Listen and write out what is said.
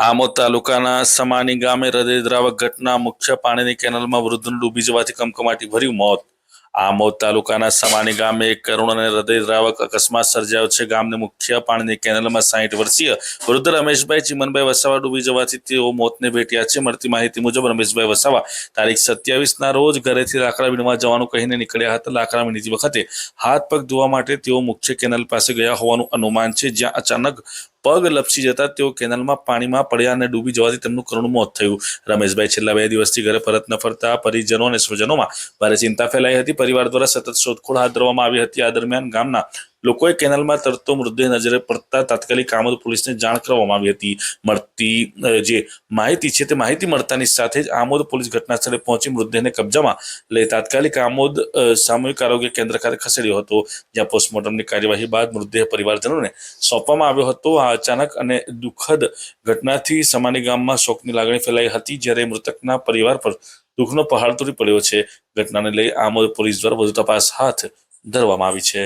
આમોદ તાલુકાના સમાની ગામે હૃદયદ્રાવક ઘટના મુખ્ય પાણીની કેનલમાં વૃદ્ધનું ડૂબી જવાથી કમકમાટી ભર્યું મોત. આમોદ તાલુકાના સમાની ગામે એક કરુણ અને હૃદયદ્રાવક અકસ્માત સર્જાયો છે. ગામની મુખ્ય પાણીની કેનલમાં સાહીઠ વર્ષીય વૃદ્ધ રમેશભાઈ ચિમનભાઈ વસાવા ડૂબી જવાથી તેઓ મોતને ભેટ્યા છે. મળતી માહિતી મુજબ રમેશભાઈ વસાવા તારીખ સત્યાવીસના રોજ ઘરેથી લાકડા વીણવા જવાનું કહીને નીકળ્યા હતા. લાકડા વીણતી વખતે હાથ પગ ધોવા માટે તેઓ મુખ્ય કેનલ પાસે ગયા હોવાનું અનુમાન છે. જ્યાં અચાનક પગ લપસી જતા તેઓ કેનલમાં પાણીમાં પડ્યા અને ડૂબી જવાથી તેમનું કરુણ મોત થયું. રમેશભાઈ છેલ્લા બે દિવસથી ઘરે પરત ન ફરતા પરિજનો અને સ્વજનોમાં ભારે ચિંતા ફેલાઈ હતી. પરિવાર દ્વારા સતત શોધખોળ હાથ ધરવામાં આવી હતી. આ દરમિયાન ગામના લોકોએ કેનલમાં તરતો મૃતદેહ નજરે પડતા તાત્કાલિક આમોદ પોલીસને જાણ કરવામાં આવી હતી. મળતી જે માહિતી છે તે માહિતી મળતાની સાથે જ આમોદ પોલીસ ઘટના સ્થળે પહોંચી મૃતદેહને કબજામાં લઈ તાત્કાલિક આમોદ સામૂહિક આરોગ્ય કેન્દ્ર ખાતે ખસેડ્યો હતો. જ્યાં પોસ્ટમોર્ટમની કાર્યવાહી બાદ મૃતદેહ પરિવારજનોને સોંપવામાં આવ્યો હતો. આ અચાનક અને દુઃખદ ઘટનાથી સમાની ગામમાં શોકની લાગણી ફેલાઈ હતી, જ્યારે મૃતકના પરિવાર પર દુઃખનો પહાડ તૂટી પડ્યો છે. ઘટનાને લઈ આમોદ પોલીસ દ્વારા વધુ તપાસ હાથ ધરવામાં આવી છે.